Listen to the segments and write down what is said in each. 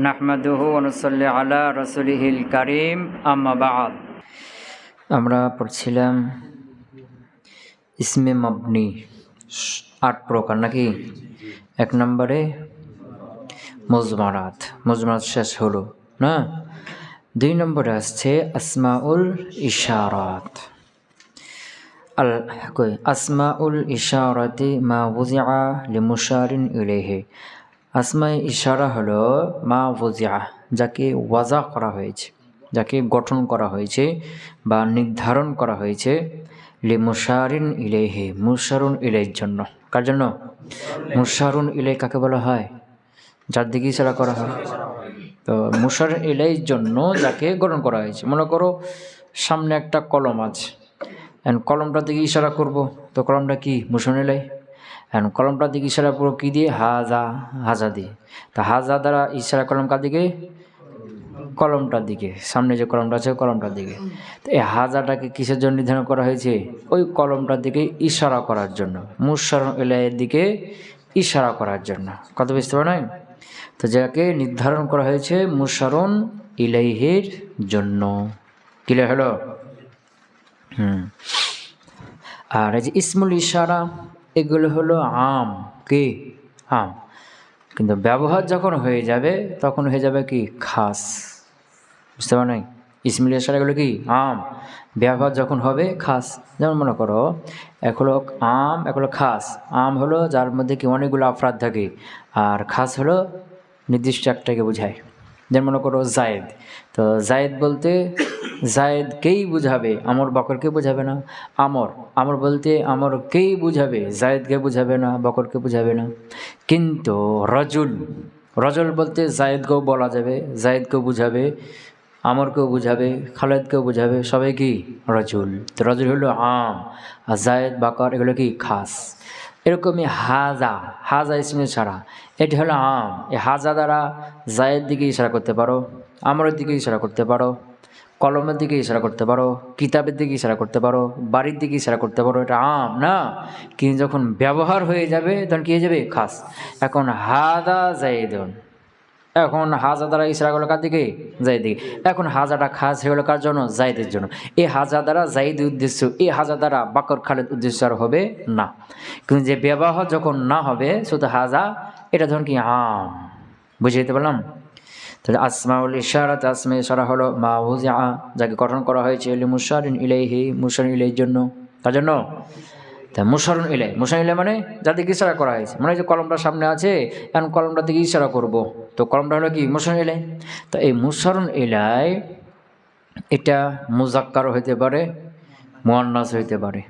নাহমাদুহু অনুসল্লি আলা রসুলিহিল করিম আম্মাবাদ আমরা পড়ছিলাম ইসমে মবনি আট প্রকার নাকি এক নম্বরে মুজমারাত মুজমারাত শেষ হলো না দুই নম্বরে আসছে আসমাউল ইশারাত আল কই আসমাউল ইশারাতে মা বুজিআ লিমুশারিন ইলেহে আসমাই ইশারা হলো, মা বুজিআ যাকে ওয়াজা করা হয়েছে, যাকে গঠন করা হয়েছে বা নির্ধারণ করা হয়েছে, লিমুশারিন ইলেহে মুশারুন ইলের জন্য। কার জন্য? মুশারুন ইলে কাকে বলা হয়? যার দিকে ইশারা করা হয়। তো মুশার ইলের জন্য যাকে গঠন করা হয়েছে। মনে করো, সামনে একটা কলম আছে। অ্যান্ড কলমটার দিকে ইশারা করব, তো কলমটা কি? মুশন এলাই অ্যান্ড কলমটার দিকে ইশারা পুরো কী দিয়ে? হাজা হাজা দিয়ে। তা হাজা দ্বারা ইশারা কলম কার দিকে? কলমটার দিকে। সামনে যে কলমটা আছে কলমটার দিকে। তো এই হাজাটাকে কিসের জন্য নির্ধারণ করা হয়েছে? ওই কলমটার দিকে ইশারা করার জন্য। মুশারণ এলাইয়ের দিকে ইশারা করার জন্য। কত বুঝতে পারো নয় তো যাকে নির্ধারণ করা হয়েছে মুশারণ ইলাইহের জন্য। ক্লিয়ার হলো? হুম। আর এই যে ইসমুল ইশারা এগুলো হলো আম। কি? আম। কিন্তু ব্যবহার যখন হয়ে যাবে, তখন হয়ে যাবে কি? খাস। বুঝতে পারো নাই? ইসমুল ইশারাগুলো কি? আম। ব্যবহার যখন হবে, খাস। যেমন মনে করো, এক হলো আম, এক হলো খাস। আম হলো যার মধ্যে কি? অনেকগুলো আফরাদ থাকে। আর খাস হলো নির্দিষ্ট একটাকে বোঝায়। যেমন মনে করো জায়েদ। তো জায়েদ বলতে, জায়েদকেই বুঝাবে, আমর বকরকে বোঝাবে না। আমর আমর বলতে আমরকেই বুঝাবে, জায়েদকে বুঝাবে না, বকরকে বুঝাবে না। কিন্তু রজুল, রজল বলতে জায়েদকেও বলা যাবে, জায়েদকেও বুঝাবে, আমরকেও বুঝাবে, খালেদকেও বুঝাবে, সবাই কি? রজুল। তো রজুল হলো আম, আর জায়েদ, বাকর এগুলো কি? খাস। এরকমই হাজা হাজা ইসমে ছাড়া এটি হলো আম। এই হাজা দ্বারা জায়ের দিকে ইশারা করতে পারো, আমরের দিকে ইশারা করতে পারো, কলমের দিকে ইশারা করতে পারো, কিতাবের দিকে ইশারা করতে পারো, বাড়ির দিকে ইশারা করতে পারো, এটা আম না। কিন্তু যখন ব্যবহার হয়ে যাবে, তখন কী হয়ে যাবে? খাস। এখন হাদা জাইদন এখন হাজা দ্বারা ইশারা করল কার দিকে? জাইদ দিকে। এখন হাজাটা খাস হয়ে গেলো কার জন্য? জাইদের জন্য। এই হাজা দ্বারা জাইদ উদ্দেশ্য, এই হাজা দ্বারা বাকর খালেদ উদ্দেশ্য আর হবে না। কিন্তু যে ব্যবহার যখন না হবে শুধু হাজা, এটা ধরুন কি আম। বুঝে যেতে পারলাম? তাহলে আসমাউল ইশারাত আসমে ইশারা হলো মা হুজা, যাকে গঠন করা হয়েছে মুশারিন ইলাইহি, মুশারিন ইলাইর জন্য। তার জন্য? তা মুশারুন ইলাই মুশারুন ইলাই মানে যাদেরকে ইশারা করা হয়েছে। মানে যে কলমটা সামনে আছে, এখন কলমটা দিকে ইশারা করব। তো কলমটা হলো কি? মুশারুন ইলাই তো এই মুশারুন ইলাই এটা মুজাক্কার হইতে পারে, মুয়ান্নাস হইতে পারে।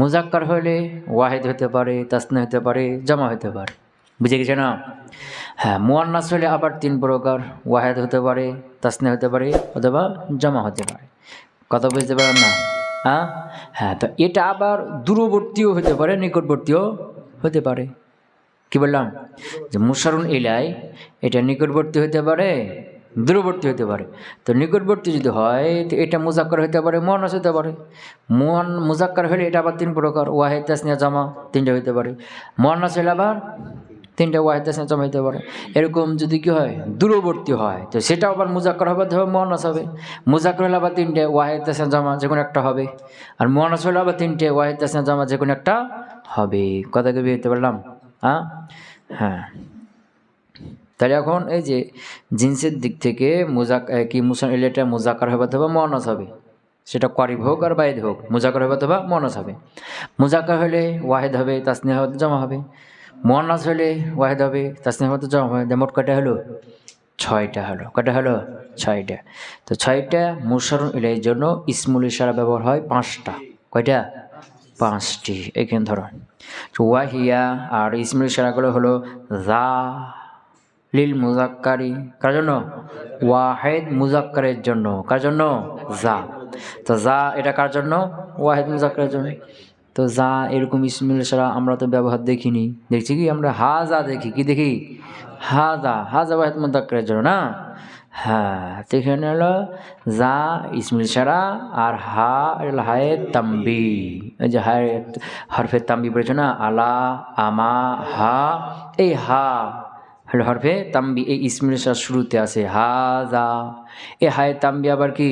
মুজাক্কার হলে ওয়াহেদ হতে পারে তাসনা হতে পারে, জমা হতে পারে। বুঝে গেছে না? হ্যাঁ মুয়ান্নাস হলে আবার তিন প্রকার, ওয়াহেদ হতে পারে তাসনে হতে পারে অথবা জমা হতে পারে। কথা বুঝতে পারেন না? হ্যাঁ? হ্যাঁ তো এটা আবার দূরবর্তীও হতে পারে, নিকটবর্তীও হতে পারে। কি বললাম? যে মুশারুন এলাই এটা নিকটবর্তী হতে পারে, দূরবর্তী হতে পারে। তো নিকটবর্তী যদি হয়, তো এটা মুজাক্কর হতে পারে মোহানাস হতে পারে। মোহন মুজাক্কর হলে এটা আবার তিন প্রকার, ওয়াহেদ, তাসনিয়া, জামা, তিনটা হতে পারে। মোহানাস হলে আবার তিনটা ওয়াহেদ তাসনিয়া জামা হতে পারে। এরকম যদি কি হয়, দূরবর্তী হয়। তো সেটাও আবার মুজাক্কর হবে ধরো মোহানাস হবে। মুজাক্কর হলে আবার তিনটে ওয়াহেদ তাসনিয়া জমা যে কোনো একটা হবে। আর মোহানাস হলে আবার তিনটে ওয়াহেদ তাসনিয়া জমা যে কোনো একটা হবে। কথা কবি হতে পারলাম? হ্যাঁ হ্যাঁ। তাহলে এখন এই যে জিন্সের দিক থেকে মুজাক কি মুসান এলেটা মুজাকার হবে অথবা মনস হবে? সেটা করিব হোক আর বাইদ হোক। মুজাকার হবে অথবা মনস হবে। মুজাকার হলে ওয়াহেদ হবে, তাসনিয়া হবে, জমা হবে। মনাস হলে ওয়াহেদ হবে তাসনিয়া হবে জমা হবে মোট কটা হলো? ছয়টা হলো। কটা হলো? ছয়টা। তো ছয়টা মুসারুন ইলের জন্য ইসমুল ইশারা ব্যবহার হয় পাঁচটা। কয়টা? পাঁচটি। এখানে ধরো। ওয়াহিয়া আর ইসমুল ইশারাগুলো হলো জা লিল মুজাক্কারি। কার জন্য? ওয়াহেদ মুজাক্কারের জন্য। কার জন্য? যা। তো যা এটা কার জন্য? ওয়াহেদ মুজাক্কারের জন্য। তো যা এরকম ইসমিল ছাড়া আমরা তো ব্যবহার দেখিনি। দেখছি কি আমরা হা যা দেখি, কি দেখি? হা যা হা যা ওয়াহেদ মুজাক্কারের জন্য না? হ্যাঁ তো এখানে হলো যা ইসমিল ছাড়া আর হা হলো হায় তাম্বি। এই যে হায় হরফের তাম্বি পড়েছে না? আলা, আমা, হা, এই হা হরফে তাম্বি এই ইসমিল ইশারার শুরুতে আছে, হাজা। এ হায় তাম্বি আবার কি?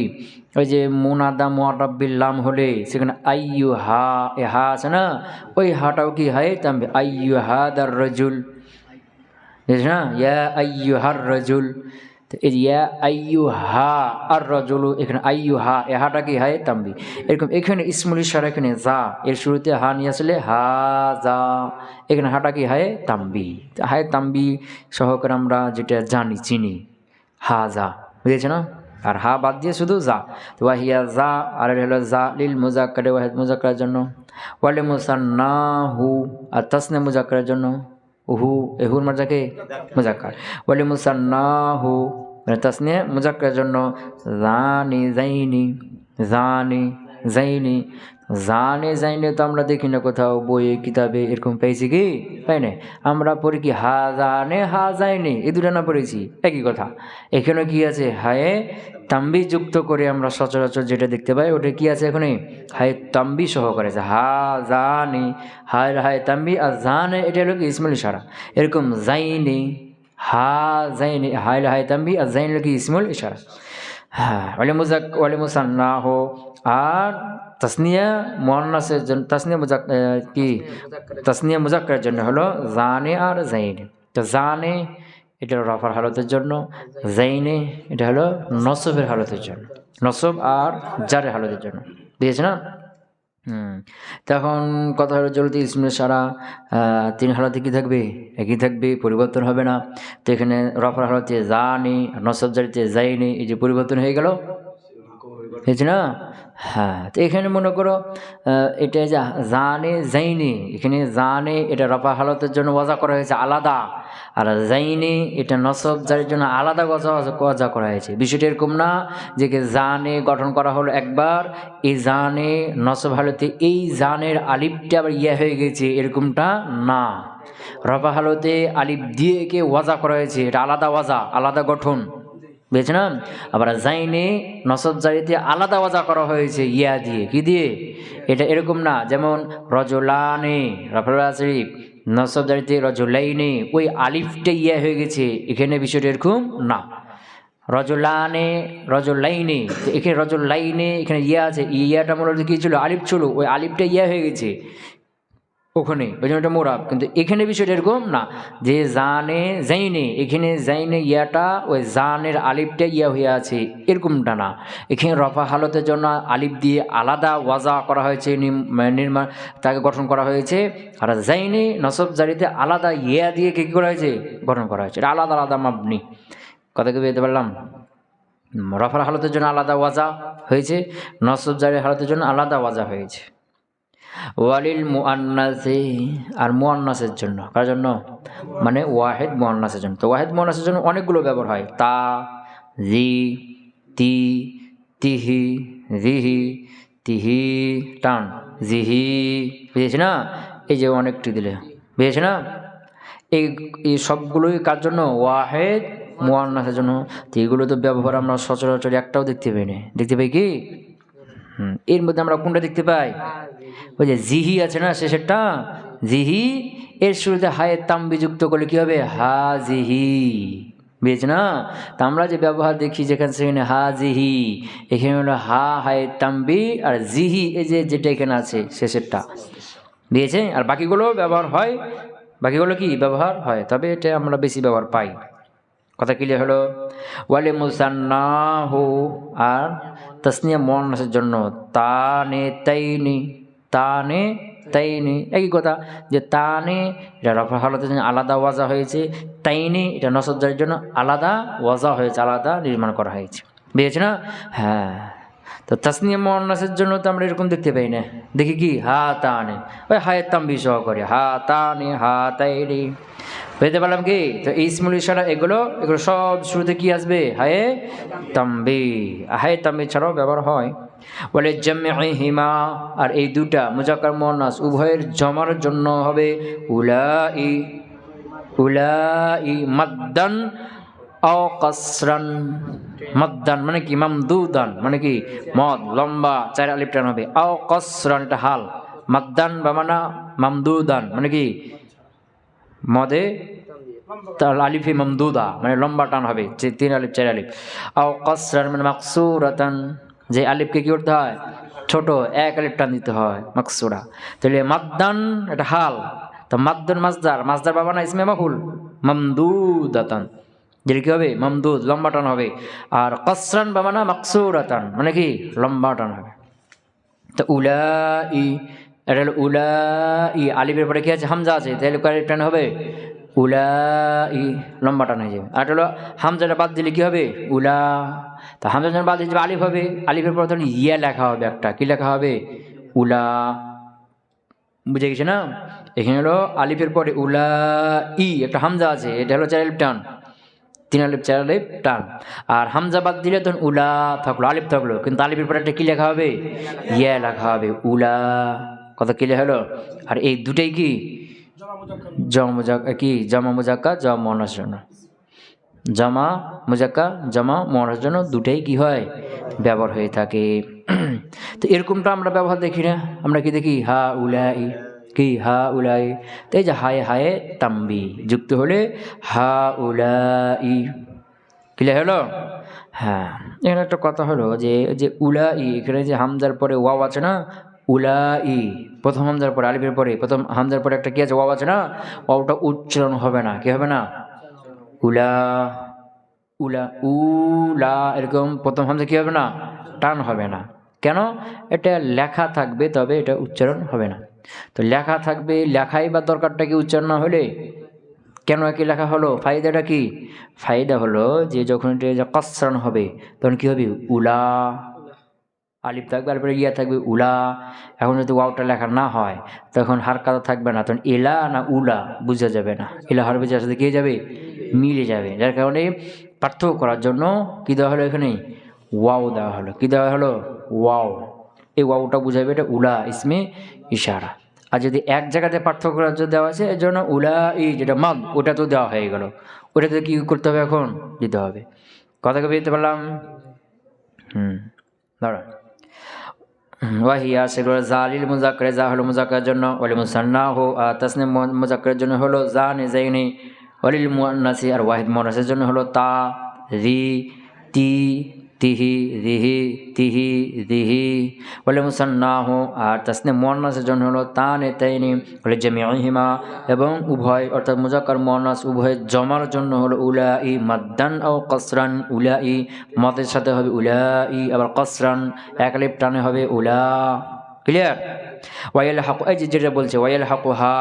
ওই যে মোনাদা মোয়ারাব্বিল্লাম হলে সেখানে আইয়ু হা, এ হা আছে না? ওই হাটাও কি হায় তাম্বি? আইয়ু হা দার রজুল না? ইয়া আইয়ু হার রজুল। তো এই ইয়া আইয়ু হা আর রজুল এখানে আইয়ু হা এ হাটা কি? হায় তাম্বি এরকম এখানে ইসমুল ইশারা, এখানে যা, এর শুরুতে হা নিয়ে আসলে হা, যা, এখানে হাটা কি? হায় তাম্বি হায় তাম্বি সহকারে আমরা যেটা জানি, চিনি, হা, যা, বুঝেছে না? আর হা বাদ দিয়ে শুধু যা। তো ওয়াহিয়া যা আর হলো যা, লিল মুজাক্কারে ওয়াহিদ মুজাক্কারের জন্য। ওয়ালে মুসান্না হু আর তাসনে মুজাক্কারের জন্য। উহু এহুর মার্জাকে মুজাক্কার ওয়ালে মুসান্না হু মানে তাসনে মুজাক্কারের জন্য, জানি, জাইনি জানি, জাইনি। জানে জাইনে তো আমরা দেখি না কোথাও বইয়ে, কিতাবে এরকম পেয়েছি কি? তাই না? আমরা পড়ি কি, হা জানে, হা যায়নি এই দুটো না পড়েছি, একই কথা। এখানে কি আছে? হায়ে তাম্বি যুক্ত করে আমরা সচরাচর যেটা দেখতে পাই, ওটা কি আছে এখানে হায় তাম্বি সহ করেছে হা জানি হায় হায় তাম্বি, আর জানে, এটা হলো কি? ইসমাইল ইশারা। এরকম জাইনি, হা জাইনি হায় হায় তাম্বি, আর হলো কি? ইসমুল ইশারা। হ্যাঁ ওয়ালে মুজাক মুসান্না হো আর তাসনিয়া মোয়ান্নাসের জন্য, তাসনিয়া মুজাক কি? তাসনিয়া মুজাক্কারের জন্য হলো জানে আর জাইনে। তো জানে, এটা রফার হালতের জন্য, জাইনে, এটা হলো নসবের হালতের জন্য, নসব আর জারের হালতের জন্য। বুঝেছে না? তখন কথা হলো জলদি ইসমে সারা তিন হালতে কি থাকবে? একই থাকবে, পরিবর্তন হবে না। তো এখানে রফার হালতে জানি, নসব জারিতে যায়নি এই যে পরিবর্তন হয়ে গেল। হয়েছে না? হ্যাঁ তো এখানে মনে করো এটা যে, জানে যাইনি এখানে জানে এটা রফা হালতের জন্য ওয়াজা করা হয়েছে আলাদা, আর যাইনি এটা নসব যার জন্য আলাদা গজা ওয়াজা করা হয়েছে। বিষয়টা এরকম না যে জানে গঠন করা হলো একবার, এই জানে নসব হালতে, এই জানের আলিফটা আবার ইয়া হয়ে গেছে, এরকমটা না। রফা হালতে আলিফ দিয়ে একে ওয়াজা করা হয়েছে, এটা আলাদা ওয়াজা, আলাদা গঠন। বুঝেছে না আবার জাইনে নসব জারিতে আলাদা ওয়াজা করা হয়েছে, ইয়া দিয়ে। কি দিয়ে? এটা এরকম না, যেমন রজলানে রফরা শরীফ জারিতে রজলাইনে, ওই আলিফটা ইয়া হয়ে গেছে, এখানে বিষয়টা এরকম না। রজলানে, রজলাইনে এখানে রজলাইনে, এখানে ইয়া আছে ইয়াটা হচ্ছে কি ছিল? আলিফ ছিল, ওই আলিফটা ইয়া হয়ে গেছে। ওখানে, ওই জন্য এটা মোরাব কিন্তু এখানে বিষয়টা এরকম না, যে জানে যাইনে এখানে জাইনে ইয়াটা, ওই জানের আলিফটা ইয়া হয়ে আছে, এরকমটা না। এখানে রফা হালতের জন্য আলিফ দিয়ে আলাদা ওয়াজা করা হয়েছে মানে নির্মাণ তাকে গঠন করা হয়েছে, আর যাইনে নসব জারিতে আলাদা ইয়া দিয়ে কী করা হয়েছে? গঠন করা হয়েছে, এটা আলাদা আলাদা মাপনি কথা কি বুঝতে পারলাম? রফার হালতের জন্য আলাদা ওয়াজা হয়েছে, নসব জারির হালতের জন্য আলাদা ওয়াজা হয়েছে। ওয়ালিল মুআন্নাসে, আর মুআন্নাসের জন্য। কার জন্য? মানে ওয়াহেদ মুআন্নাসের জন্য। তো ওয়াহেদ মুআন্নাসের জন্য অনেকগুলো ব্যবহার হয়। তা, জি, তি, তিহি, জিহি, তিহি, টান, জিহি। বুঝেছি না? এই যে অনেকটি দিলে। বুঝেছি না? এই এই সবগুলোই কার জন্য? ওয়াহেদ মুআন্নাসের জন্য। তো এগুলো তো ব্যবহার আমরা সচরাচর একটাও দেখতে পাই না। দেখতে পাই কি? এর মধ্যে আমরা কোনটা দেখতে পাই? ওই যে জিহি আছে না শেষেরটা? জিহি, এর শুরুতে হায়ের তাম্বি যুক্ত করলে কি হবে? হা জিহি। বুঝেছ না? তা আমরা যে ব্যবহার দেখি যেখানে সেখানে হা জিহি, এখানে হলো হা হায়ের তাম্বি আর জিহি, এই যে যেটা এখানে আছে শেষেরটা। দিয়েছে আর বাকিগুলো ব্যবহার হয়, বাকিগুলো কি? ব্যবহার হয়। তবে এটা আমরা বেশি ব্যবহার পাই। কথা ক্লিয়ার হলো? ওয়ালে মুসান্নাহু আর তাসনিয়া মনাসের জন্য তানে তাইনি তানে তাইনি একই কথা, যে তানে এটা রফা হালতের জন্য আলাদা ওয়াজা হয়েছে, তাইনি এটা নসজ্জার জন্য আলাদা ওয়াজা হয়েছে, আলাদা নির্মাণ করা হয়েছে। বুঝেছে না? হ্যাঁ। তো তাসনিয়া মনাসের জন্য তো আমরা এরকম দেখতে পাই না। দেখি কি? হা তা তানে ওই হায়ের তাম্বি সহ করে হা তা তানে হা তাইনি বুঝতে পারলাম কি? তো এই ইসমুল ইশারা এগুলো এগুলো সব শুরুতে কি আসবে? হায়ে তাম্বি হায়ে তাম্বি ছাড়াও ব্যবহার হয়। বলে জমে হিমা আর এই দুটা, মুজাক্কার মোহান্নাস উভয়ের জমার জন্য হবে উলাই উলাই মাদ্দান অ কসরান, মদ্দান মানে কি? মামদুদান মানে কি? মদ, লম্বা চার আলিপ টান হবে। অ কসরান, এটা হাল। মাদ্দান বা মানা, মামদুদান মানে কি? মদে তার আলিফি মামদুদা মানে লম্বা টান হবে, যে তিন আলিফ, চার আলিফ। আও কসরান মানে মাকসুরাতান, যে আলিফকে কি করতে হয়? ছোট, এক আলিফ টান দিতে হয়, মাকসুরা। তাহলে মাদ্দান, এটা হাল। তো মাদ্দান মাজদার মাজদার বাবা না, ইসমে মাহুল মামদুদাতান। যেটা কি হবে? মামদুদ, লম্বা টান হবে। আর কসরান বাবা না মাকসুরাতান মানে কি? লম্বা টান হবে। তো উলা ই এটা হলো উলা ই আলিফের পরে কি আছে? হামজা আছে। তাহলে কয় টান হবে? উলা ই লম্বা টান হয়ে যাবে। আর হলো হামজাটা বাদ দিলে কি হবে? উলা। তা হামজা যখন বাদ দিলে আলিফ হবে, আলিফের পরে তখন ইয়া লেখা হবে একটা। কি লেখা হবে? উলা। বুঝে গেছে না? এখানে হলো আলিফের পরে উলা ই একটা হামজা আছে। এটা হলো চার টান। তিন আলিফ, চার আলিফ টান আর হামজা বাদ দিলে তখন উলা থাকল, আলিফ থাকল। কিন্তু আলিফের পরে একটা কি লেখা হবে? ইয়া লেখা হবে, উলা। কত কি লেখা হলো? আর এই দুটাই কি? জমা মুজাক্কা, কি? জমা মুজাক্কা, জমা মনার জন্য। জামা মুজাক্কা, জামা মনার জন্য দুটাই কি হয়? ব্যবহার হয়ে থাকে। তো এরকমটা আমরা ব্যবহার দেখি না। আমরা কি দেখি? হা উলা উলাই। কি? হা উলাই। তো এই যে হায় হায়ে তাম্বি, যুক্ত হলে হা উলাই। ক্লিয়ার হলো? হ্যাঁ। এখানে একটা কথা হলো যে যে উলা ই এখানে যে হামজার পরে ওয়াও আছে না? উলা ই প্রথম হামজার পরে, আলিফের পরে, প্রথম হামজার পরে একটা কি আছে? ওয়াও আছে না? ওয়াওটা উচ্চারণ হবে না। কি হবে না? উলা উলা উলা, এরকম প্রথম হামজা কি হবে না? টান হবে না। কেন? এটা লেখা থাকবে, তবে এটা উচ্চারণ হবে না। তো লেখা থাকবে, লেখাই বা দরকারটা কি উচ্চারণ হলে? কেন একই লেখা হলো? ফায়দাটা কি? ফায়দা হলো যে যখন এটা কসরান হবে, তখন কি হবে? উলা। আলিফ থাকবে, তারপরে ইয়া থাকবে, উলা। এখন যদি ওয়াওটা লেখা না হয়, তখন হার কাদা থাকবে না, তখন এলা না উলা বোঝা যাবে না। এলা হার বেজার সাথে কে যাবে? মিলে যাবে। যার কারণে পার্থক্য করার জন্য কী দেওয়া হলো এখানে? ওয়াও দেওয়া হলো। কী দেওয়া হলো? ওয়াও। এই ওয়াওটা বুঝাবে এটা উলা, ইসমে ইশারা। আর যদি এক জায়গাতে পার্থক্য দেওয়া আছে এর জন্য উলা ই যেটা মাগ, ওটা তো দেওয়া হয়ে গেল। ওটাতে কী করতে হবে এখন? দিতে হবে। কথা কবে পারলাম? হুম দাঁড়া ওয়াহিয়া সেগুলো জালিল মুজাক্করে যা হলো মুজাক্করের জন্য ওলি মুসান্না হো আর তাসনে মুজাক্করের জন্য হলো জা নিজাইনি অলিল মুয়ান্নাসি আর ওয়াহিদ মুয়ান্নাসের জন্য হলো তা, রি, তি তিহি, রিহি তিহি, রিহি। বলে, মুসান্নাহ, আর তাসনে মোয়ান্নাসের জন্য হলো তানে তাইনি, বলে জামিহিমা এবং উভয়, অর্থাৎ মুজাক্কার মোয়ান্নাস উভয় জমার জন্য হলো উলা ই মাদ্দান ও কসরান উলা ই মদের সাথে হবে উলা ই আবার কসরান এক লিপ টানে হবে, উলা। ক্লিয়ার? ওয়াইল হাকু এই যেটা বলছে ওয়াইল হাকু হা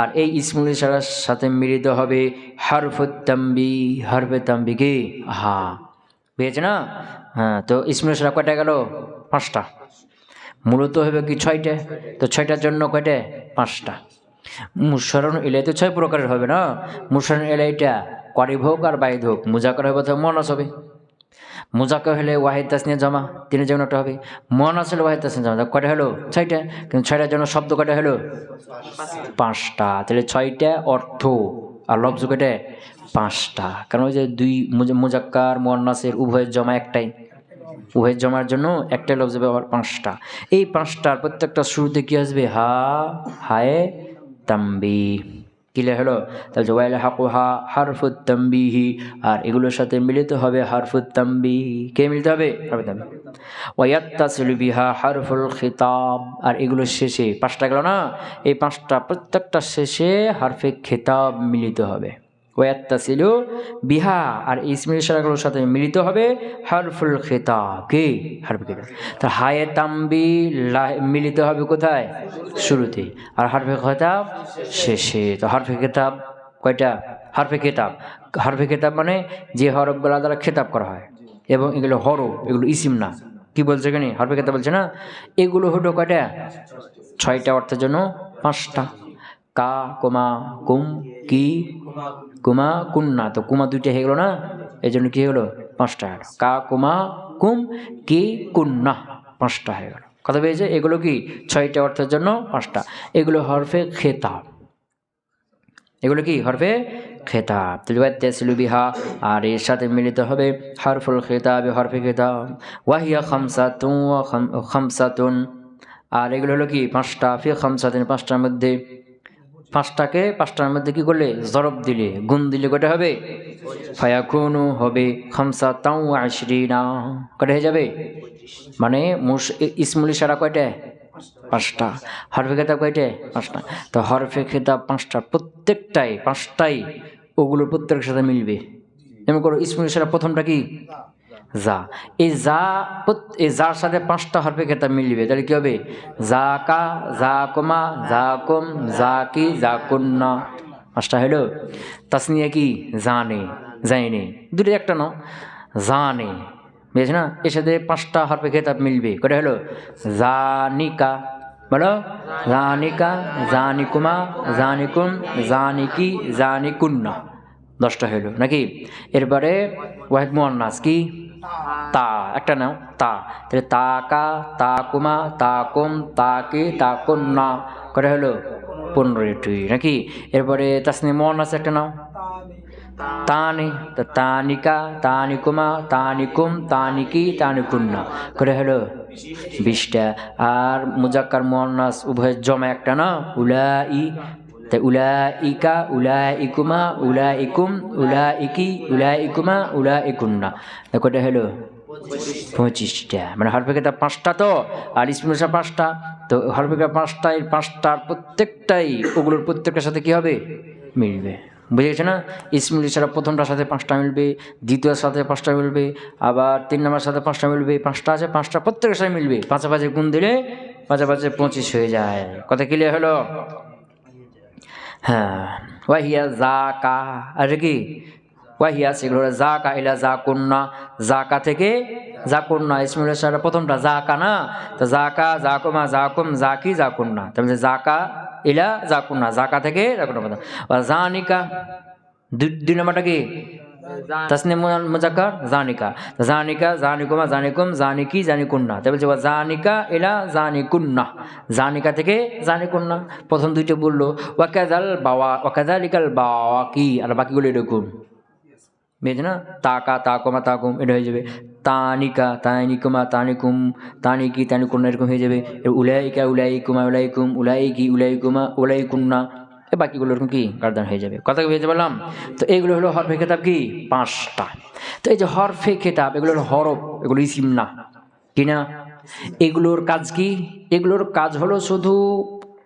আর এই ইসমুল ইশারার সাথে মিলিত হবে হারফুত তাম্বি, হারফে তাম্বি কি? হা পেয়েছে না? হ্যাঁ তো ইসমুল ইশারা কয়টা গেল? পাঁচটা। মূলত হবে কি ছয়টা? তো ছয়টার জন্য কয়টা? পাঁচটা। মুসরণ এলাই তো ছয় প্রকারের হবে না? মুসরণ এলাইটা করিব হোক আর বাইদ হোক। মুজাকর হবে তো মনস হবে। মুজাক্কা হলে ওয়াহিদ তাসনিয়া জমা, তিনের জন্য একটা হবে। মহানাস হলে ওয়াহিদ তাসনিয়া জমা। কয়টা হলো? ছয়টা। কিন্তু ছয়টার জন্য শব্দ কয়টা হলো? পাঁচটা। তাহলে ছয়টা অর্থ। আর লব্জ কয়টা? পাঁচটা। কারণ ওই যে দুই মুজা- মুজাক্কার, মোয়ান্নাসের উভয়ের জমা একটাই। উভয়ের জমার জন্য একটাই লব্জ ব্যবহার পাঁচটা। এই পাঁচটার প্রত্যেকটা শুরুতে কি আসবে? হা, হায়, তাম্বি। কিলে হলো? তাহলে ওয়াইল হাকু হা হারফুত তাম্বিহি, আর এগুলোর সাথে মিলিত হবে হারফুত তাম্বিহি কে মিলতে হবে? হারফুত তাম্বি। ওয়াত্তাসিল বিহা হারফুল খিতাব। আর এগুলোর শেষে, পাঁচটা গেল না? এই পাঁচটা প্রত্যেকটা শেষে হারফে খেতাব মিলিত হবে। ওয়াত্তাসিলু বিহা, আর ইসমিল ইশারাগুলোর সাথে মিলিত হবে হারফুল খেতাব। কে? হারফুল খেতাব। তা হায়ে তাম্বি মিলিত হবে কোথায়? শুরুতে। আর হারফে খেতাব শেষে। তো হারফে খেতাব কয়টা? হারফে খেতাব। হারফে খেতাব মানে যে হরফগুলা দ্বারা খেতাব করা হয়। এবং এগুলো হরফ, এগুলো ইসিম না। কি বলছে কেন হারফে খেতাব বলছে না? এগুলো হলো কয়টা? ছয়টা, অর্থের জন্য পাঁচটা। কা, কোমা, কুম, কি, কুমা, কুন্না। তো কুমা দুইটা হয়ে গেলো না? এই জন্য কি হলো পাঁচটা হলো কা, কুমা, কুম, কি, কুন্না। পাঁচটা হয়ে গেল। কথা পেয়েছে এগুলো কি? ছয়টা অর্থের জন্য পাঁচটা। এগুলো হরফে খেতাব। এগুলো কি? হরফে খেতাব। তেলু বিহা আর এর সাথে মিলিত হবে হরফুল খেতাব, হরফে খেতাব। ওয়াহিয়া খামসাতুন খামসাতুন। আর এগুলো হলো কি? পাঁচটা। ফি খামসাতুন, পাঁচটার মধ্যে পাঁচটাকে, পাঁচটার মধ্যে কি করলে? জরব দিলে। গুণ দিলে কটা হবে? ফায়াকুনু হবে খামসা তাও আশরিনা। কটা হয়ে যাবে? মানে মুস ইসমুল ইশারা কয়টা? পাঁচটা। হরফে খেতাব কয়টা? পাঁচটা। তো হরফে খেতাব পাঁচটা। প্রত্যেকটাই, পাঁচটাই ওগুলোর প্রত্যেকের সাথে মিলবে। যেমন করো, ইসমুল ইশারা প্রথমটা কি? যা। এই যা এই যার সাথে পাঁচটা হরফে খেতাব মিলবে, তাহলে কি হবে? যা কা, যা কমা, যা কম, যা কি, যা কন্যা। পাঁচটা হলো। তাসনিয়া কি? জানে যায়নি দুটো একটা নাও। জানে। বুঝেছ না? এর সাথে পাঁচটা হরফে খেতাব মিলবে। কটা হলো? জানিকা। বলো? জানিকা, জানিকুমা, জানিকুম, জানিকি, জানিকুন্না। দশটা হইল নাকি? এরপরে ওয়াহিদ মোহান্নাস কি? তা, একটা নাও, তা। তাহলে তাকা তাকুমা তাকুম তাকে তাকুন্না করে হলো পনেরোটি নাকি? এরপরে তাসনি মোহান্নাস একটা নাও। তানি, তো তানিকা তানিকুমা তানিকুম তানিকি তানিকুন্না করে হলো বিশটা। আর মুজাক্কার মোহান্নাস উভয় জমা একটা না? উলাই তা উলা ইকা উলা ইকুমা উলা ইকুম উলা ইকি উলা ইকুমা উলা ইকুন্না কটা হলো পঁচিশটা মানে হরফেকেটা পাঁচটা তো আর ইসমিনসা পাঁচটা তো হরফেকা পাঁচটা এই পাঁচটার প্রত্যেকটাই ওগুলোর প্রত্যেকটার সাথে কি হবে মিলবে বুঝে গেছে না ইসমিল ইশারা প্রথমটার সাথে পাঁচটা মিলবে দ্বিতীয়র সাথে পাঁচটা মিলবে আবার তিন নম্বর সাথে পাঁচটা মিলবে পাঁচটা আছে পাঁচটা প্রত্যেকের সাথে মিলবে পাঁচে পাঁচে গুণ দিলে পাঁচে পাঁচে পঁচিশ হয়ে যায় কথা ক্লিয়ার হলো হ্যাঁ ওয়াহিয়া জা কা আর কি? ওয়াহিয়া সেগুলো জা কা ইলা জা কন্যা জাকা থেকে জাকুন্না কন্যা ইসমিল ইশারা প্রথমটা জা কা না? তো জাকা জাকুমা জাকুম জাকি জা কন্যা তাহলে জাকা ইলা জাকুন্না জাকা থেকে জা কন্যা প্রথম জানিকা দুই নম্বরটা কি? তাসনে মুজাক্কার জানিকা জানিকা জানিকুমা জানিকুম জানিকি জানিকুন্না তাই বলছে জানিকা এলা জানিকুন্না জানিকা থেকে জানিকুন্না প্রথম দুইটা বলল ওয়াকাজাল বাওয়া ওয়াকাজালিকাল বাওয়া কি আর বাকিগুলো এরকম। বুঝেছে না? তাকা, তাকমা, তাকুম, এটা হয়ে যাবে। তানিকা, তানিকুমা, তানিকুম, তানিকি, তানিকুন্না এরকম হয়ে যাবে। উলাইকা, উলাইকুমা, উলাইকুম, উলাইকি, উলাইকুমা, উলাইকুন্না। বাকিগুলো এরকম কি? গার্দান হয়ে যাবে। কথা বুঝতে পারলাম? তো এইগুলো হলো হরফে খেতাব কি? পাঁচটা। তো এই যে হরফে খেতাব, এগুলো হলো হরফ, এগুলো ইসিম না। কি না? এগুলোর কাজ কি? এগুলোর কাজ হলো শুধু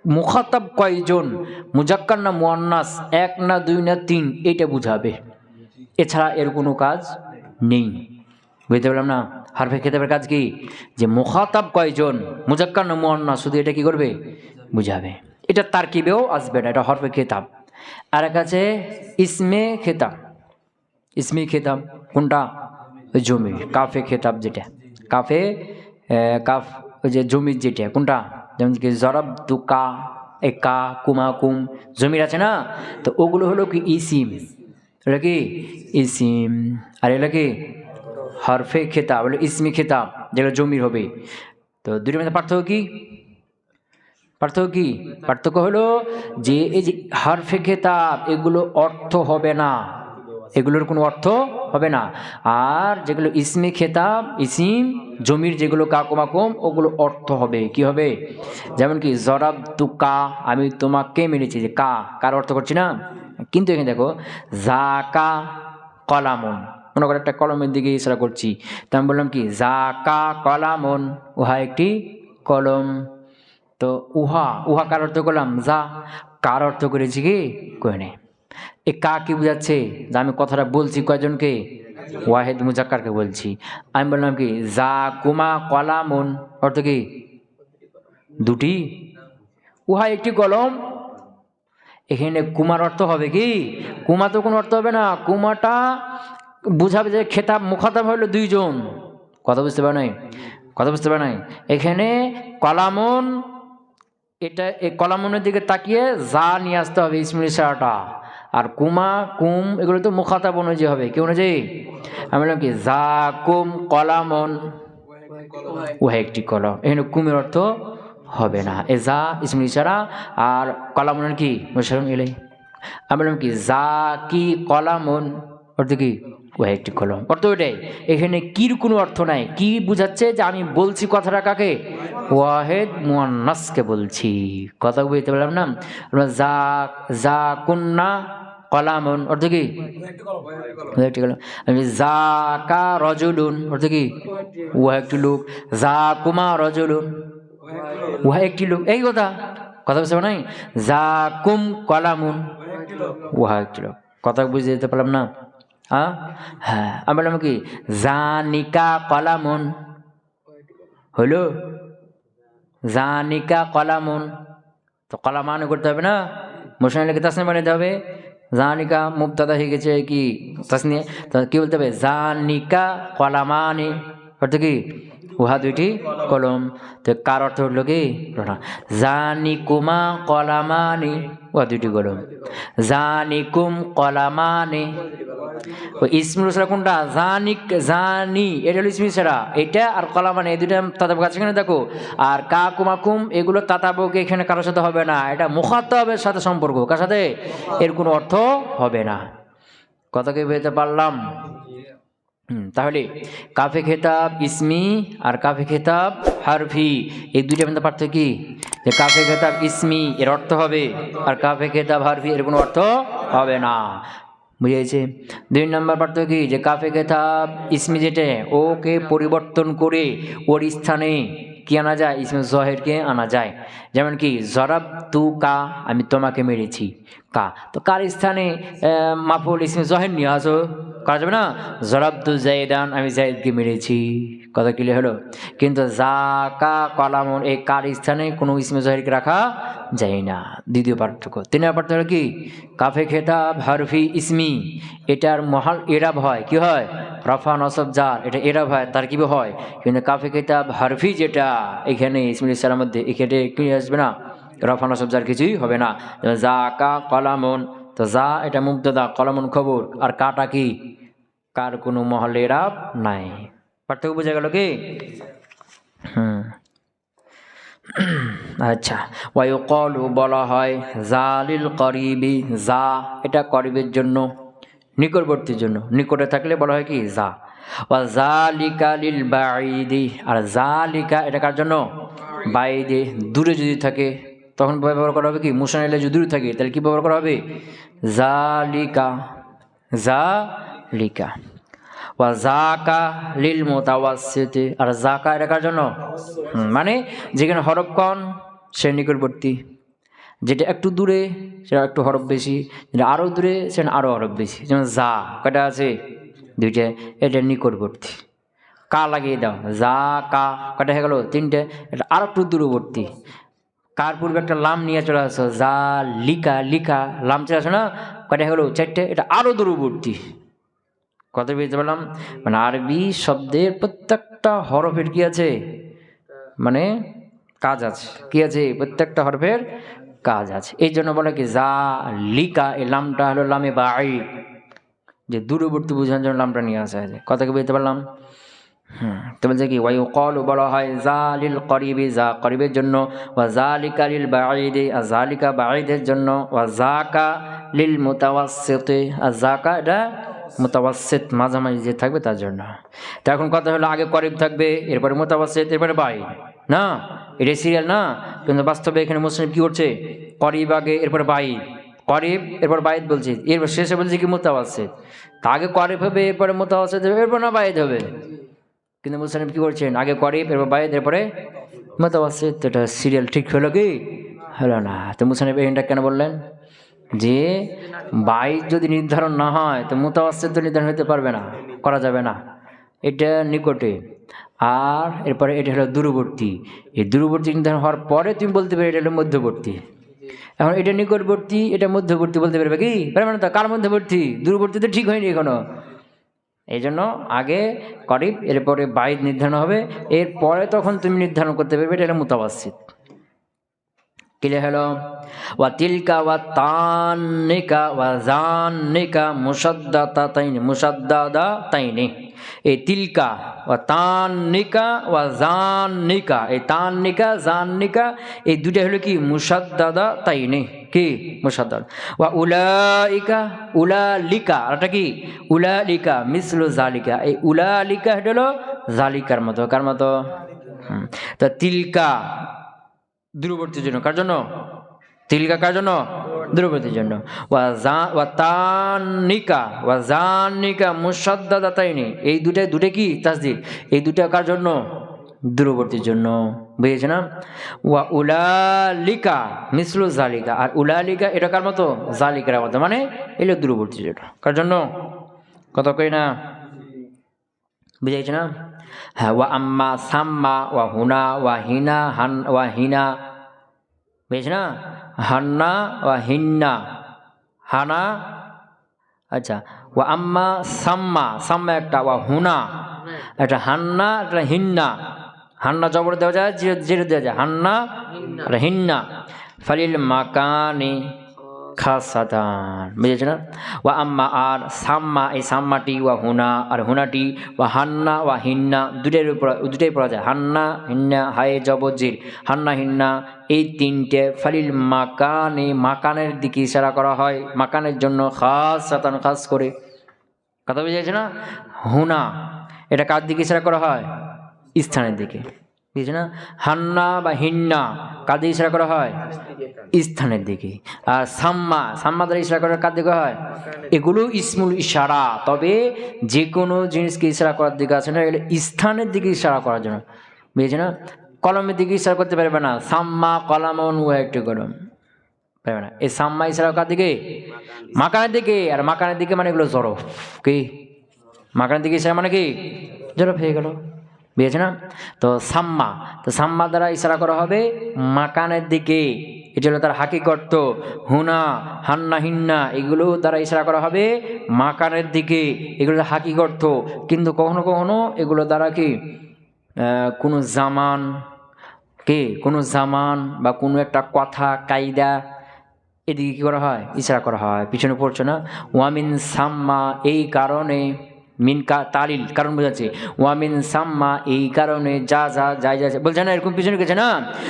মুখাতাব কয়জন? মুজাক্কার না মুয়ান্নাস? এক না দুই না তিন? এটা বুঝাবে। এছাড়া এর কোনো কাজ নেই। বুঝতে পারলাম না? হারফে খেতাবের কাজ কি? যে মুখাতাব কয়জন? মুজাক্কার না মুয়ান্নাস? শুধু এটা কি করবে? বুঝাবে। এটা তারকিবেও আসবে না, এটা হরফে খেতাব আর এক আছে ইসমে খেতাব ইসমি খেতাব কোনটা? ওই জমি, কাফে খেতাব যেটা। কাফে কাফ, ওই যে জমির যেটা, কোনটা? যেমন কি জরব দুকা এ কা কুমা, কুম, জমির আছে না? তো ওগুলো হলো কি ইসিম। এটা কি? ইসিম। আর এগুলো কি? হরফে খেতাব ইসমি খেতাব যেগুলো জমির হবে। তো দুটোর মধ্যে পার্থক্য কি? পার্থক্য কি? পার্থক্য হলো যে এই যে হারফে খেতাব, এগুলো অর্থ হবে না। এগুলোর কোনো অর্থ হবে না। আর যেগুলো ইসমি খেতাব, ইসিম, জমির যেগুলো কাকুমাকুম, ওগুলো অর্থ হবে। কি হবে? যেমন কি, জরাব তু কা, আমি তোমাকে মেরেছি যে কা। কার অর্থ করছি না? কিন্তু এখানে দেখো জাকা কলামন। মনে করে একটা কলমের দিকে ইশারা করছি। তা আমি বললাম কি, জা কা কলামন। উহা একটি কলম। তো উহা উহা কার অর্থ করলাম? যা কার অর্থ করেছি কি? কয়ে এ কা কি বুঝাচ্ছে? যে আমি কথাটা বলছি কয়জনকে? ওয়াহেদ মুজাক্কারকে বলছি। আমি বললাম কি, যা কুমা কলামন, অর্থ কি? দুটি। উহা একটি কলম। এখানে কুমার অর্থ হবে কি? কুমা তো কোনো অর্থ হবে না। কুমাটা বুঝাবে যে খেতাব মুখাতাব হলো দুইজন। কথা বুঝতে পারে নাই? কথা বুঝতে পারে নাই? এখানে কলামন এটা এই কলামনের দিকে তাকিয়ে যা নিয়ে আসতে হবে ইসমিল ইশারাটা আর কুমা, কুম, এগুলো তো মুখাতাব অনুযায়ী হবে। কি অনুযায়ী? আমি বললাম কি, যা, কুম, কলামন, উহা একটি কলম। এখানে কুমের অর্থ হবে না। এ যা, ইসমিল ইশারা আর কলামনের কি? মুশারম এলাই। আমি বললাম কি, যা, কি, কলামন, অর্থ কি? একটি কলম। অর্থ ওইটাই এখানে কির কোনো অর্থ নাই। কি বুঝাচ্ছে যে আমি বলছি কথাটা কাকে? ওয়াহেদ মুয়ান্নাসকে বলছি। কথা বুঝতে পারলাম না? যা যা কুন্না কলামন, অর্থ কি? একটি কলম। আমি জাকা রজুলুন, অর্থ কি? উহা একটি লোক। যা কুমা রজুলুন, উহা একটি লোক। এই কথা? কথা বুঝতে নাই? যা কুম কলামুন, উহা একটি লোক। কথা বুঝতে যেতে পারলাম না? হ্যাঁ? হ্যাঁ। আমি বললাম কি? জানিকা কলামুন। হইল? জানিকা কলামুন। তো কলামান করতে হবে না? মোশন লেগে তাসনে বানাতে হবে। জানিকা মুবতাদা হয়ে গেছে কি? তাসনিয়ে তো কি বলতে হবে? জানিকা কলামানি। অর্থ কি? উহা দুইটি কলম। তো কার অর্থ হলো কি? জানি কুমা কলামানি। উহা দুইটি কলম। জানি কুম কলামানি। কোনটা? জানি। আর কলামানি এই দুইটা তাতাবক আছে এখানে, দেখো। আর কা কুমাকুম এগুলো তাতাবক এখানে কারোর সাথে হবে না। এটা মুখাত্তাবের সাথে সম্পর্ক। কার সাথে? এর কোনো অর্থ হবে না। কথাকে বেরোতে পারলাম? তাহলে কাফে খেতাব, ইসমি আর কাফে খেতাব, হারফি। এই দুইটার মধ্যে পার্থক্য কি? যে কাফে খেতাব, ইসমি, এর অর্থ হবে। আর কাফে খেতাব, হারফি, এর কোনো অর্থ হবে না। বুঝেছে? দুই নম্বর পার্থক্য কি? যে কাফে খেতাব ইসমি যেটা, ওকে পরিবর্তন করে ওর স্থানে কি আনা যায়? ইসমে জহেরকে আনা যায়। যেমন কি, জরাব তু কা, আমি তোমাকে মেরেছি। কা। তো কার স্থানে মাফুল ইসমে জহের নিয়ে আসো? করা যাবে না? জরাব্দু জাইদান আমি জাইদকে মেরেছি। কথা ক্লিয়ার হলো? কিন্তু জা কা কলামন, এই কার স্থানে কোনো ইসমে জহেরকে রাখা যায় না। দ্বিতীয় পার্থক্য। তিন পার্থক্য কি? কাফে খেতাব, হারফি, ইসমি, এটার মহাল এরাব হয়। কি হয়? রফা, নসব, জার। এটা এরাব হয় তার কি হয়। কিন্তু কাফে কিতাব হারফি যেটা, এখানে ইসমিল ইসলামের মধ্যে, এখানে কি আসবে না। রফা, নসব, জার কিছুই হবে না। যেমন জা কা কলামন, তো যা, এটা মুগ্ধদা কলামন খবর। আর কাটা কি? কার কোনো মহলে এরাব নাই। পার্থক্য বোঝা গেল কি? হুম। আচ্ছা। ওয়াইকলু বলা হয়, জালিল করিবি, যা, এটা করিবের জন্য নিকটবর্তীর জন্য। নিকটে থাকলে বলা হয় কি? যা। ওয়া জালিকা লিল বাইদি আর জালিকা এটা কার জন্য? বাইদে দূরে যদি থাকে, তখন ব্যবহার করা হবে কি? মুসান এলে যদি দূরে থাকে, তাহলে কি ব্যবহার করা হবে? জালিকা। জালিকা। আর জাকা কার জন্য? মানে যেখানে হরফ কন সে নিকটবর্তী। যেটা একটু দূরে, সেটা একটু হরফ বেশি। যেটা আরও দূরে সেটা আরও হরফ বেশি। যেমন যা কটা আছে? দুইটা। এটা নিকটবর্তী। কা লাগিয়ে দাও। যা, কা কটা হয়ে গেল? তিনটে। এটা আরও একটু দূরবর্তী। কার পূর্বে একটা লাম নিয়ে চলে আসো? যা, লিকা লিখা লাম চলে আসো না? কটা হয়ে গেল? চারটে। এটা আরও দূরবর্তী। কথা বুঝতে পারলাম মানে আরবি শব্দের প্রত্যেকটা হরফের কি আছে? মানে কাজ আছে। কি আছে? প্রত্যেকটা হরফের কাজ আছে। এই জন্য বলে কি, যা লিকা, এই লামটা হলো লামে বাই যে দূরবর্তী বোঝানোর জন্য লামটা নিয়ে আসা আছে কথা কি বুঝতে পারলাম হুম, তো বলছে কি ওয়াই কল বলা হয় জালিল করিবি, যা করিবের জন্য, ওয়া জালিকা লিল বাঈদি, আর জালিকা বাঈদের জন্য, ওয়া জাকা লিল মুতাওয়াসসিতে, আর জাকা এটা মুতাওয়াসসিত মাঝামাঝি যে থাকবে তার জন্য। তো এখন কথা হলো আগে করিব থাকবে, এরপরে মুতাওয়াসসিত এরপরে বাই না, এটা সিরিয়াল না, কিন্তু বাস্তবে এখানে মুসলিম কি করছে? করিব আগে, এরপরে বাই করিব, এরপর বাইদ বলছে। এরপর শেষে বলছে কি মুতাওয়াসিত? তা আগে করিব হবে, এরপরে মুতাওয়াসিত হবে, এরপর না বাইদ হবে। কিন্তু মুসলিম কি করছেন? আগে করিব, এরপর বাইদ এরপরে তো এটা সিরিয়াল ঠিক হলো কি? হলো না। তো মুসলিম এটা কেন বললেন? যে বাইদ যদি নির্ধারণ না হয়, তো মুতাওয়াসিত তো নির্ধারণ হতে পারবে না, করা যাবে না। এটা নিকটে। আর এরপরে এটা হলো দূরবর্তী। এই দূরবর্তী নির্ধারণ হওয়ার পরে তুমি বলতে পারবে এটা হলো মধ্যবর্তী। এখন এটা নিকটবর্তী, এটা মধ্যবর্তী বলতে পারবে কি? পারবে না তো কার মধ্যবর্তী? দূরবর্তী তো ঠিক হয়নি এখনও। এই জন্য আগে করিব, এরপরে বাইদ নির্ধারণ হবে। এরপরে তখন তুমি নির্ধারণ করতে পারবে এটা হলো মুতাবাসিত ক্লিয়ার হলো? ওয়া তিলকা ওয়া তান্নিকা ওয়া জান্নিকা মুসাদ্দাতা তাইনি মুসাদ্দাদা তাইনি এই তিলকা ওয়া তান্নিকা ওয়া জান্নিকা, এই তান্নিকা, জান্নিকা, এই দুটা হলো কি? মুসাদ্দাদা তাইনি কি? মুসাদ্দাদ। ওয়া উলাইকা, উলালিকা এটা কি? উলালিকা, মিসলু জালিকা। এই উলালিকা এটা হলো জালিকার মতো, কার মতো। তো তিলকা দূরবর্তীর জন্য। কার জন্য? তিলকা কার জন্য? দূরবর্তীর জন্য। ওয়া জা ওয়া তানিকা, ওয়া জানিকা মুসাদ্দাদাতাইনি এই দুটাই দুটো কি? তাসদিদ এই দুটা কার জন্য? দূরবর্তীর জন্য। বুঝেছে না? ওয়া উলালিকা, মিসলু জালিকা। আর উলালিকা এটা কার মতো? জালিকার মতো। মানে এলো দূরবর্তীর জন্য। কার জন্য? কত কই না বুঝাইছে না? হ্যাঁ ওয়া আম্মা সাম্মা ওয়া হুনা ওয়া হিনা হান ওয়া হিনা। বুঝেছে না? হান্না ওয়া হিন্না। হানা আচ্ছা ওয়া আম্মা সাম্মা সাম্মা একটা ওয়া হুনা। একটা হান্না একটা হিন্না। হান্না জবর দেওয়া যায় জিরো দেওয়া যায়। হান্না আর হিন্না। ফালিল মাকানি খাসাদান। বুঝেছে না? ওয়া আম্মা আর, সাম্মা, এই সাম্মাটি, ওয়া হুনা, আর হুনাটি, ওয়া হান্না, ওয়া হিন্না দুটের উপর দুটাই পড়া যায়। হান্না, হিন্না, হায়ে জবজির হান্না, হিন্না, এই তিনটে ফালিল মাকানে, মাকানের দিকে ইশারা করা হয়। মাকানের জন্য খাস সাতান খাস করে। কথা বুঝেছে না? হুনা, এটা কার দিকে ইশারা করা হয়? স্থানের দিকে। বুঝেছে না হান্না বা হিন্না, কার দিকে ইশারা করা হয়? স্থানের দিকে। আর সাম্মা সাম্মা দ্বারা ইশারা করার কার দিকে হয়? এগুলো ইসমুল ইশারা। তবে যে কোনো জিনিসকে ইশারা করার দিকে আছে না, এগুলো স্থানের দিকে ইশারা করার জন্য। বুঝেছে না? কলমের দিকে ইশারা করতে পারবে না। সাম্মা কলামন একটু কলম। পারবে না। এই সাম্মা ইশারা কার দিকে? মাকানের দিকে। আর মাকানের দিকে মানে এগুলো জরফ। কি? মাকানের দিকে ইশারা মানে কি? জরফ হয়ে গেল। বুঝেছে না তো সাম্মা তো সাম্মা দ্বারা ইশারা করা হবে মাকানের দিকে। এটা হলো তার হাকিকর্ত, হুনা, হান্না, হিন্না, এগুলো দ্বারা ইশারা করা হবে মাকানের দিকে। এগুলো হাকিকর্ত। কিন্তু কখনো কখনো এগুলো দ্বারা কি? কোনো জামান, কে? কোনো জামান বা কোনো একটা কথা, কায়দা, এদিকে কী করা হয়? ইশারা করা হয়। পিছনে পড়ছে না। ওয়ামিন সাম্মা, এই কারণে মিন কা তালিল, কারণ বোঝাচ্ছে ওয়ামিন সাম্মা, এই কারণে যা যা যাই যা বলছে না, এরকম পিছনে গেছে না?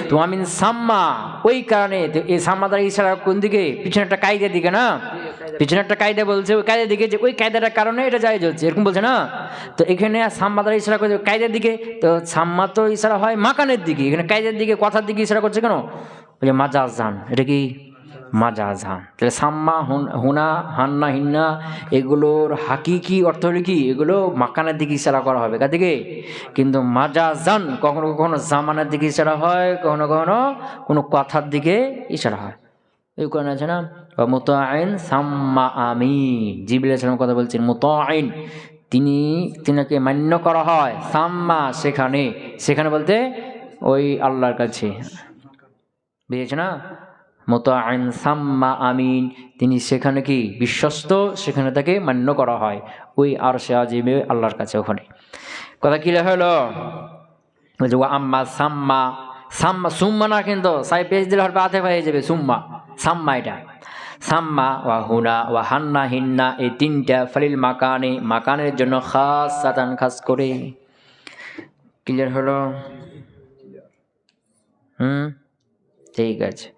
তো ওয়ামিন সাম্মা, ওই কারণে এই সাম্মা দ্বারা ইশারা কোন দিকে? পিছনে একটা কায়দার দিকে না? পিছনে একটা কায়দা বলছে, ওই কায়দার দিকে যে ওই কায়দাটার কারণে এটা যাই হচ্ছে, এরকম বলছে না? তো এখানে সাম্মা দ্বারা ইশারা করছে কায়দার দিকে, তো সাম্মা তো ইশারা হয় মাকানের দিকে। এখানে কায়দার দিকে, কথার দিকে ইশারা করছে কেন? ওই যে মাজাজ জান, এটা কি মাজাজ। তাহলে সাম্মা হুন- হুনা, হান্না, হিন্না, এগুলোর হাকিকি অর্থ হলো কি? এগুলো মাকানের দিকে ইশারা করা হবে। কার দিকে? কিন্তু মাজাজান কখনো কখনো জামানের দিকে ইশারা হয়, কখনো কখনো কোনো কথার দিকে ইশারা হয়। এই কারণে আছে না মোতায়েন সাম্মা আমিন। জিবিল কথা বলছেন আইন তিনি, তিনাকে মান্য করা হয়, সাম্মা সেখানে। সেখানে বলতে ওই আল্লাহর কাছে। বুঝেছে না? মোতায়েন সাম্মা আমিন। তিনি সেখানে কি বিশ্বস্ত? সেখানে তাকে মান্য করা হয়। ওই আর সে আজিবে আল্লাহর কাছে ওখানে। কথা কি হলো? বলছে ও আম্মা সাম্মা। সাম্মা, সুম্মা না কিন্তু, সাই পেজ দিলে হয়তো আতে হয়ে যাবে, সুম্মা। সাম্মা এটা। সাম্মা, ওয়া হুনা, ওয়া হান্না, হিন্না, এই তিনটা, ফালিল মাকানে। মাকানের জন্য খাস সাতান খাস করে। ক্লিয়ার হলো? হুম? ঠিক আছে।